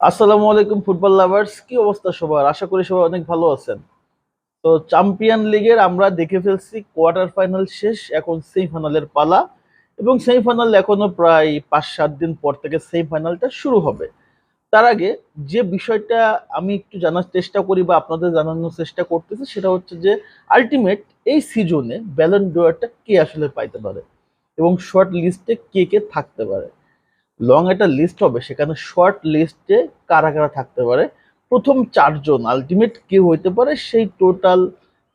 আসসালামু আলাইকুম, football lovers. কি অবস্থা সবার? আশা করি সবাই অনেক ভালো আছেন। তো চ্যাম্পিয়ন লিগের আমরা দেখে ফেলছি কোয়ার্টার ফাইনাল শেষ, এখন সেমিফাইনালের পালা। এবং সেমিফাইনাল এখনও প্রায় পাঁচ সাত দিন পর থেকে সেমিফাইনালটা শুরু হবে। তার আগে যে বিষয়টা আমি একটু জানার চেষ্টা করি বা আপনাদের জানানোর চেষ্টা করতেছি, সেটা হচ্ছে যে আলটিমেট এই সিজনে ব্যালন ডোয়ারটা কে আসলে পাইতে পারে? এবং শর্ট লিস্টে কে কে থাকতে পারে? লং একটা লিস্ট হবে, সেখানে শর্ট লিস্টে কারা কারা থাকতে পারে। প্রথম চারজন আলটিমেট কে হইতে পারে, সেই টোটাল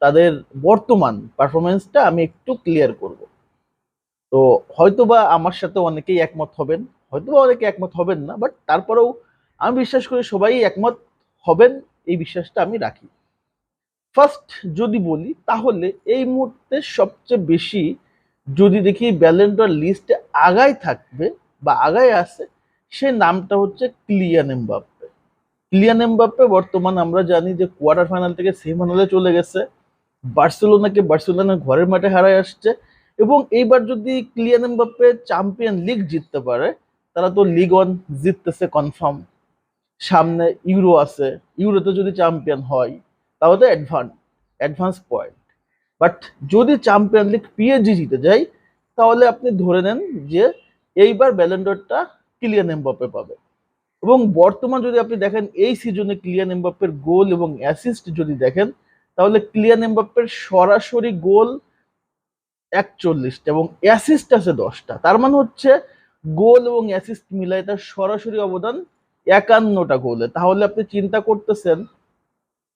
তাদের বর্তমান পারফরমেন্সটা আমি একটু ক্লিয়ার করব। তো হয়তোবা আমার সাথে অনেকেই একমত হবেন, হয়তোবা অনেকে একমত হবেন না বাট তারপরেও আমি বিশ্বাস করি সবাই একমত হবেন, এই বিশ্বাসটা আমি রাখি। ফার্স্ট যদি বলি, তাহলে এই মুহূর্তে সবচেয়ে বেশি যদি দেখি ব্যালেন্ডর লিস্টে আগায় থাকবে বা আগায় আছে সে নামটা হচ্ছে ক্লিয়ান এমবাপ্পে। ক্লিয়ান এমবাপ্পে বর্তমান আমরা জানি যে কোয়ার্টার ফাইনাল থেকে সেমিফাইনালে চলে গেছে। বার্সেলোনাকে বার্সেলোনা ঘরের মাঠে হারায় আসছে এবং এইবার যদি ক্লিয়ান এমবাপ্পে চ্যাম্পিয়ন লিগ জিততে পারে, তারা তো লিগ ওয়ান জিততেছে কনফার্ম সামনে ইউরো আছে ইউরোতে যদি চ্যাম্পিয়ন হয়, তাহলে তো অ্যাডভান্স অ্যাডভান্স পয়েন্ট বাট যদি চ্যাম্পিয়ন লিগ পিএসজি জিতে যায়, তাহলে আপনি ধরে নেন যে এইবার ব্যালেন্ডরটা ক্লিয়ান এমবাপ্পে পাবে। এবং বর্তমান যদি আপনি দেখেন, এই সিজনে ক্লিয়ান এমবাপ্পের গোল এবং অ্যাসিস্ট যদি দেখেন, তাহলে ক্লিয়ান এমবাপ্পের সরাসরি গোল একচল্লিশটা এবং অ্যাসিস্ট আছে দশটা। তার মানে হচ্ছে গোল এবং অ্যাসিস্ট মিলাই তার সরাসরি অবদান একান্নটা গোলে তাহলে আপনি চিন্তা করতেছেন,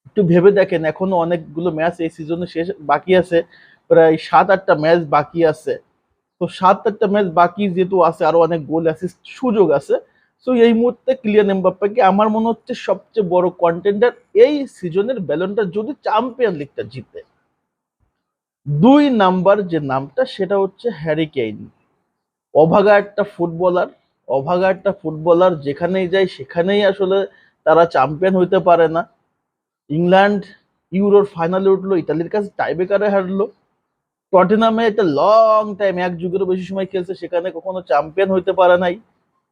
একটু ভেবে দেখেন, এখনও অনেকগুলো ম্যাচ এই সিজনে শেষ বাকি আছে, প্রায় সাত আটটা ম্যাচ বাকি আছে। তো সাত আটটা ম্যাচ বাকি যেহেতু আছে, আরও অনেক গোল অ্যাসিস্ট সুযোগ আছে সো এই মুহূর্তে ক্লিয়ান এমবাপ্পাকে আমার মনে হচ্ছে সবচেয়ে বড় কন্টেন্ডার এই সিজনের ব্যালনটা যদি চ্যাম্পিয়ন লিগটা জিতে। দুই নাম্বার যে নামটা, সেটা হচ্ছে হ্যারি কেইন অভাগা একটা ফুটবলার অভাগা একটা ফুটবলার যেখানেই যায়, সেখানেই আসলে তারা চ্যাম্পিয়ন হইতে পারে না। ইংল্যান্ড ইউরোর ফাইনালে উঠল, ইতালির কাছে টাইবেকারে হারলো। টটেনামে একটা লং টাইম এক যুগেরও বেশি সময় খেলছে, সেখানে কখনো চ্যাম্পিয়ন হইতে পারে নাই।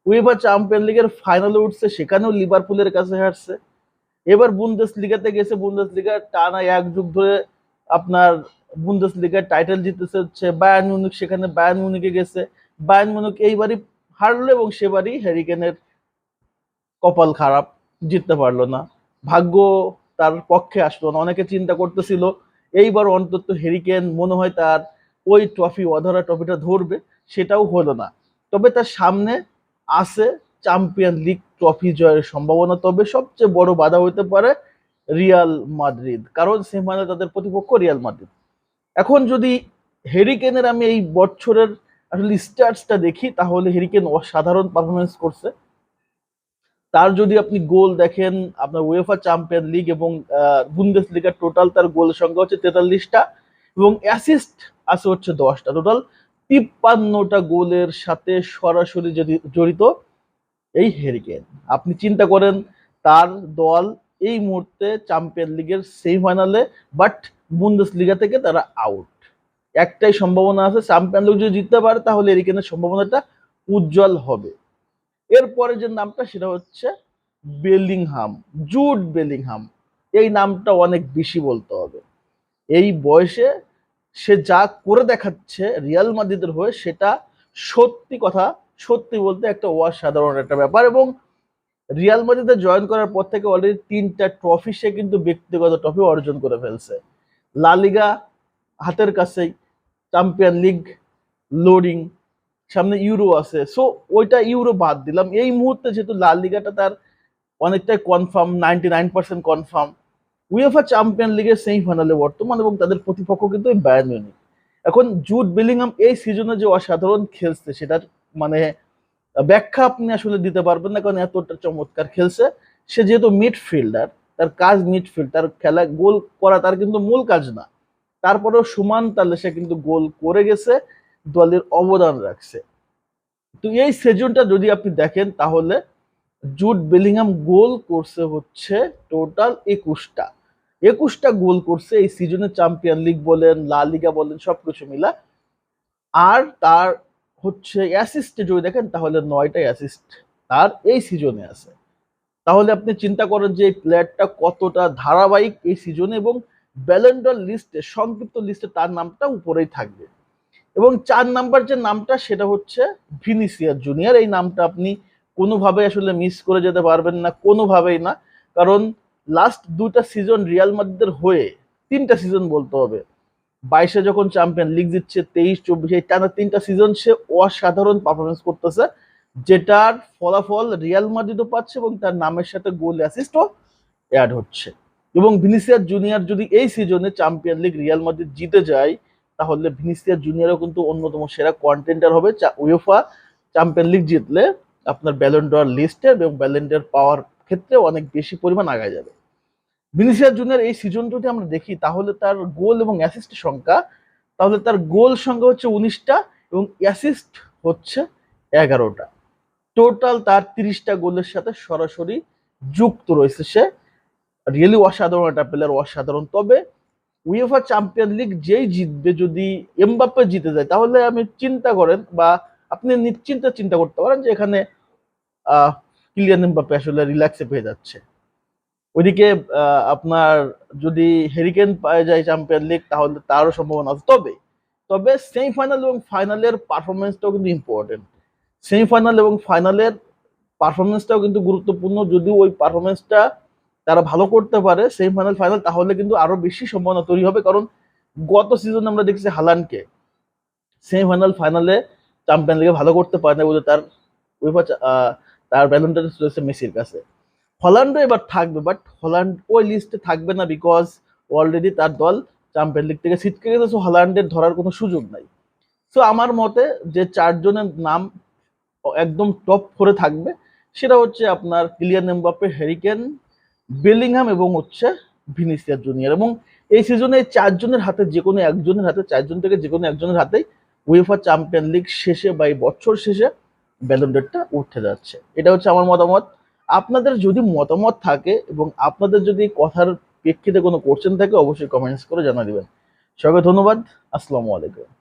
উইবার চ্যাম্পিয়ন লিগের ফাইনালে উঠছে, সেখানেও লিভারপুলের কাছে হারছে। এবার বুন্দেস লিগাতে গেছে বুন্দেস লিগার টানা এক যুগ ধরে আপনার বুন্দেস লিগার টাইটেল জিতেছে হচ্ছে বায়ান মিউনিক সেখানে বায়ান মিউনিকে গেছে। বায়ান মিউনিক এইবারই হারলো এবং সেবারই হ্যারিকেনের কপাল খারাপ, জিততে পারল না। ভাগ্য তার পক্ষে আসলো না, অনেকে চিন্তা করতেছিল এইবার অন্তত হেরিকেন মনে হয় তার ওই ট্রফি অধরা ট্রফিটা ধরবে, সেটাও হলো না। তবে তার সামনে আছে চ্যাম্পিয়ন লিগ ট্রফি জয়ের সম্ভাবনা, তবে সবচেয়ে বড় বাধা হতে পারে রিয়াল মাদ্রিদ কারণ সেমিফাইনালে তাদের প্রতিপক্ষ রিয়াল মাদ্রিদ এখন যদি হেরিকেনের আমি এই বছরের আসলে স্টার্টসটা দেখি, তাহলে হেরিকেন অসাধারণ পারফরমেন্স করছে। তার যদি আপনি গোল দেখেন, আপনার উয়েফা চ্যাম্পিয়ন লিগ এবং বুন্দেস লিগার টোটাল তার গোল সংখ্যা হচ্ছে তেতাল্লিশটা এবং অ্যাসিস্ট আছে হচ্ছে দশটা। টোটাল তিপ্পান্নটা গোলের সাথে সরাসরি যদি জড়িত এই হেরিকেন আপনি চিন্তা করেন, তার দল এই মুহূর্তে চ্যাম্পিয়ন লিগের সেমিফাইনালে বাট বুন্দেস লিগা থেকে তারা আউট একটাই সম্ভাবনা আছে চ্যাম্পিয়ন লিগ যদি জিততে পারে, তাহলে হেরিকেনের সম্ভাবনাটা উজ্জ্বল হবে। এরপরে যে নামটা সেটা হচ্ছে বেলিংহাম জুড বেলিংহাম। এই নামটা অনেক বেশি বলতে হবে। এই বয়সে সে যা করে দেখাচ্ছে রিয়াল মাদ্রিদের হয়ে সেটা সত্যি কথা, সত্যি বলতে একটা অসাধারণ একটা ব্যাপার এবং রিয়াল মাদ্রিদে জয়েন করার পর থেকে অলরেডি তিনটা ট্রফি সে কিন্তু ব্যক্তিগত ট্রফি অর্জন করে ফেলছে। লা লিগা, হাতের কাছেই চ্যাম্পিয়ন লিগ লোডিং সামনে ইউরো আছে। সো ওইটা ইউরো বাদ দিলাম। এই মুহূর্তে যেহেতু লাল লিগাটা তার অনেকটাই confirm ninety nine percent confirm UEFA champion লিগের সেমিফাইনালে বর্তমান এবং তাদের প্রতিপক্ষ কিন্তু এই এখন জুট বেলিংহাম এই সিজনে যে অসাধারণ খেলছে, সেটার মানে ব্যাখ্যা আপনি আসলে দিতে পারবেন না, কারণ এতটা চমৎকার খেলছে। সে যেহেতু মিডফিল্ডার তার কাজ মিডফিল্ড তার খেলা গোল করা তার কিন্তু মূল কাজ না। তারপরেও সমান তালে সে কিন্তু গোল করে গেছে। দলের অবদান রাখছে। তো এই সেজনটা যদি আপনি দেখেন, তাহলে জুট বেলিংহাম গোল করছে হচ্ছে টোটাল একুশটা। একুশটা গোল করছে এই সিজনে চ্যাম্পিয়ন লিগ বলেন লা লিগা বলেন, সবকিছু মিলা। আর তার হচ্ছে অ্যাসিস্টে যদি দেখেন, তাহলে নয়টা অ্যাসিস্ট তার এই সিজনে আছে। তাহলে আপনি চিন্তা করেন যে এই প্লেয়ারটা কতটা ধারাবাহিক এই সিজনে এবং ব্যালেন্ডর লিস্টে সংক্ষিপ্ত লিস্টে তার নামটা উপরেই থাকবে। এবং চার নাম্বার যে নামটা সেটা হচ্ছে ভিনিসিয়াস জুনিয়র। এই নামটা আপনি কোনোভাবে আসলে মিস করে যেতে পারবেন না, কোনোভাবেই না। কারণ লাস্ট দুটা সিজন রিয়াল মাদ্রিদের হয়ে তিনটা সিজন বলতে হবে। বাইশে যখন চ্যাম্পিয়ন লিগ জিতছে, তেইশ, চব্বিশে টানা তিনটা সিজন সে অসাধারণ পারফরমেন্স করতেছে, যেটার ফলাফল রিয়াল মাদ্রিদও পাচ্ছে এবং তার নামের সাথে গোল অ্যাসিস্টও অ্যাড হচ্ছে। এবং ভিনিসিয়াস জুনিয়র যদি এই সিজনে চ্যাম্পিয়ন লিগ রিয়াল মাদ্রিদ জিতে যায় তাহলে ভিনিসিয়াস জুনিয়রও কিন্তু অন্যতম সেরা কন্টেন্টার হবে। উয়েফা চ্যাম্পিয়ন লিগ জিতলে আপনার ব্যালেন্ডর লিস্টে এবং ব্যালেন্ডার পাওয়ার ক্ষেত্রে অনেক বেশি পরিমাণ আগায় যাবে। ভিনিসিয়াস জুনিয়র এই সিজন যদি আমরা দেখি, তাহলে তার গোল এবং অ্যাসিস্টের সংখ্যা, তাহলে তার গোল সংখ্যা হচ্ছে উনিশটা এবং অ্যাসিস্ট হচ্ছে এগারোটা। টোটাল তার তিরিশটা গোলের সাথে সরাসরি যুক্ত রয়েছে সে। রিয়েলি অসাধারণ একটা প্লেয়ার অসাধারণ। তবে উয়েফা চ্যাম্পিয়ন লিগ যেই জিতবে, যদি এমবাপ্পে জিতে যায়, তাহলে আমি চিন্তা করেন বা আপনি নিশ্চিন্তে চিন্তা করতে পারেন যে এখানে কিলিয়ান এমবাপ্পে আসলে রিল্যাক্সে পেয়ে যাচ্ছে। ওইদিকে আপনার যদি হেরিকেন পায়ে যায় চ্যাম্পিয়ন লিগ তাহলে তারও সম্ভাবনা আছে। তবে তবে সেমিফাইনাল এবং ফাইনালের পারফরমেন্সটাও কিন্তু ইম্পর্টেন্ট সেমিফাইনাল এবং ফাইনালের পারফরমেন্সটাও কিন্তু গুরুত্বপূর্ণ। যদি ওই পারফরমেন্সটা তারা ভালো করতে পারে সেমিফাইনাল ফাইনাল তাহলে কিন্তু আরও বেশি সম্ভাবনা তৈরি হবে। কারণ গত সিজনে আমরা দেখছি হালানকে সেমিফাইনাল ফাইনালে চ্যাম্পিয়ন লিগে ভালো করতে পারে না বলে তার তার ব্যালনটা রয়েছে মেসির কাছে। হল্যান্ডও এবার থাকবে বাট হল্যান্ড ওই লিস্টে থাকবে না বিকজ অলরেডি তার দল চ্যাম্পিয়ন লিগ থেকে ছিটকে গেছে সো হল্যান্ডের ধরার কোনো সুযোগ নাই। সো আমার মতে যে চারজনের নাম একদম টপ ফোরে থাকবে, সেটা হচ্ছে আপনার ক্লিয়ার এমবাপ্পে হ্যারিকেন বেলিংহাম এবং হচ্ছে ভিনিসিয়াস জুনিয়র। এবং এই সিজনে চারজনের হাতে যে কোনো একজনের হাতে, চারজন থেকে যে কোনো একজনের হাতেই উয়েফা চ্যাম্পিয়ন লিগ শেষে বা এই বছর শেষে ব্যালন্ডারটা উঠে যাচ্ছে। এটা হচ্ছে আমার মতামত। আপনাদের যদি মতামত থাকে এবং আপনাদের যদি কথার প্রেক্ষিতে কোনো কোশ্চেন থাকে, অবশ্যই কমেন্টস করে জানা দেবেন। সবাইকে ধন্যবাদ। আসসালামু আলাইকুম।